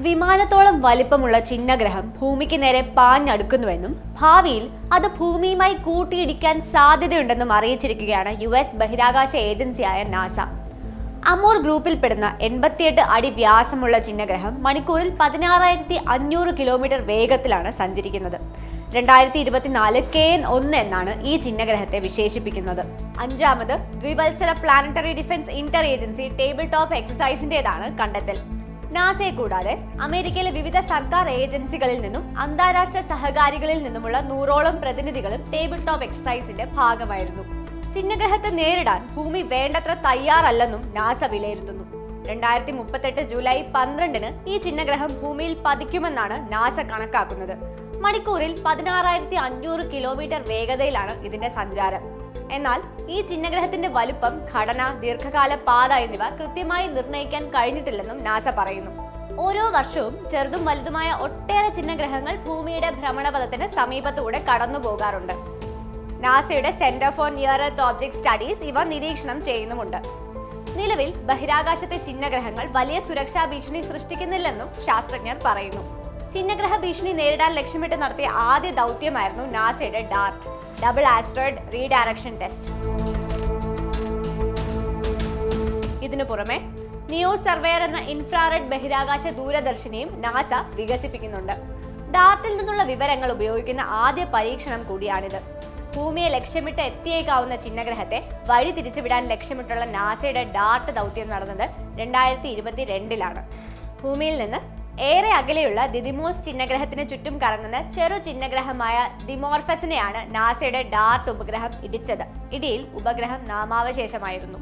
വിമാനത്തോളം വലിപ്പമുള്ള ചിഹ്നഗ്രഹം ഭൂമിക്ക് നേരെ പാഞ്ഞടുക്കുന്നുവെന്നും ഭാവിയിൽ അത് ഭൂമിയുമായി കൂട്ടിയിടിക്കാൻ സാധ്യതയുണ്ടെന്നും അറിയിച്ചിരിക്കുകയാണ് യു എസ് ബഹിരാകാശ ഏജൻസിയായ നാസ. അമൂർ ഗ്രൂപ്പിൽപ്പെടുന്ന എൺപത്തിയെട്ട് അടി വ്യാസമുള്ള ചിഹ്നഗ്രഹം മണിക്കൂറിൽ പതിനാറായിരത്തി അഞ്ഞൂറ് കിലോമീറ്റർ വേഗത്തിലാണ് സഞ്ചരിക്കുന്നത്. രണ്ടായിരത്തി ഇരുപത്തിനാല് കെ എൻ ഒന്ന് എന്നാണ് ഈ ചിഹ്നഗ്രഹത്തെ വിശേഷിപ്പിക്കുന്നത്. അഞ്ചാമത് ദ്വിവത്സര planetary defence inter agency table top എക്സസൈസിന്റേതാണ് കണ്ടെത്തൽ. നാസയെ കൂടാതെ അമേരിക്കയിലെ വിവിധ സർക്കാർ ഏജൻസികളിൽ നിന്നും അന്താരാഷ്ട്ര സഹകാരികളിൽ നിന്നുമുള്ള നൂറോളം പ്രതിനിധികളും ടേബിൾ ടോപ്പ് എക്സസൈസിന്റെ ഭാഗമായിരുന്നു. ചിഹ്നഗ്രഹത്തെ നേരിടാൻ ഭൂമി വേണ്ടത്ര തയ്യാറല്ലെന്നും നാസ വിലയിരുത്തുന്നു. രണ്ടായിരത്തി മുപ്പത്തെട്ട് ജൂലൈ പന്ത്രണ്ടിന് ഈ ചിഹ്നഗ്രഹം ഭൂമിയിൽ പതിക്കുമെന്നാണ് നാസ കണക്കാക്കുന്നത്. മണിക്കൂറിൽ പതിനാറായിരത്തി അഞ്ഞൂറ് കിലോമീറ്റർ വേഗതയിലാണ് ഇതിന്റെ സഞ്ചാരം. എന്നാൽ ഈ ചിഹ്നഗ്രഹത്തിന്റെ വലുപ്പം ഘടന ദീർഘകാല പാത എന്നിവ കൃത്യമായി നിർണയിക്കാൻ കഴിഞ്ഞിട്ടില്ലെന്നും നാസ പറയുന്നു. ഓരോ വർഷവും ചെറുതും വലുതുമായ ഒട്ടേറെ ചിഹ്നഗ്രഹങ്ങൾ ഭൂമിയുടെ ഭ്രമണപഥത്തിന് സമീപത്തൂടെ കടന്നു പോകാറുണ്ട്. നാസയുടെ centre for near earth object studies ഇവ നിരീക്ഷണം ചെയ്യുന്നുമുണ്ട്. നിലവിൽ ബഹിരാകാശത്തെ ചിഹ്നഗ്രഹങ്ങൾ വലിയ സുരക്ഷാ ഭീഷണി സൃഷ്ടിക്കുന്നില്ലെന്നും ശാസ്ത്രജ്ഞർ പറയുന്നു. ചിഹ്നഗ്രഹ ഭീഷണി നേരിടാൻ ലക്ഷ്യമിട്ട് നടത്തിയ ആദ്യ ദൗത്യമായിരുന്നു നാസയുടെ DART double asteroid redirection test ഇതിനു പുറമെ നിയോ സർവേയർ എന്ന ഇൻഫ്രാറെഡ് ബഹിരാകാശ ദൂരദർശിനിയും നാസ വികസിപ്പിക്കുന്നുണ്ട്. ഡാർട്ടിൽ നിന്നുള്ള വിവരങ്ങൾ ഉപയോഗിക്കുന്ന ആദ്യ പരീക്ഷണം കൂടിയാണിത്. ഭൂമിയെ ലക്ഷ്യമിട്ട് എത്തിയേക്കാവുന്ന ചിഹ്നഗ്രഹത്തെ വഴി തിരിച്ചുവിടാൻ ലക്ഷ്യമിട്ടുള്ള നാസയുടെ ഡാർട്ട് ദൗത്യം നടന്നത് രണ്ടായിരത്തി ഇരുപത്തി രണ്ടിലാണ് ഭൂമിയിൽ നിന്ന് ഏറെ അകലെയുള്ള ദിദിമോസ് ചിഹ്നഗ്രഹത്തിന് ചുറ്റും കറങ്ങുന്ന ചെറു ചിഹ്നഗ്രഹമായ ദിമോർഫസിനെയാണ് നാസയുടെ ഡാർത്ത് ഉപഗ്രഹം ഇടിച്ചത്. ഇടിയിൽ ഉപഗ്രഹം നാമാവശേഷമായിരുന്നു.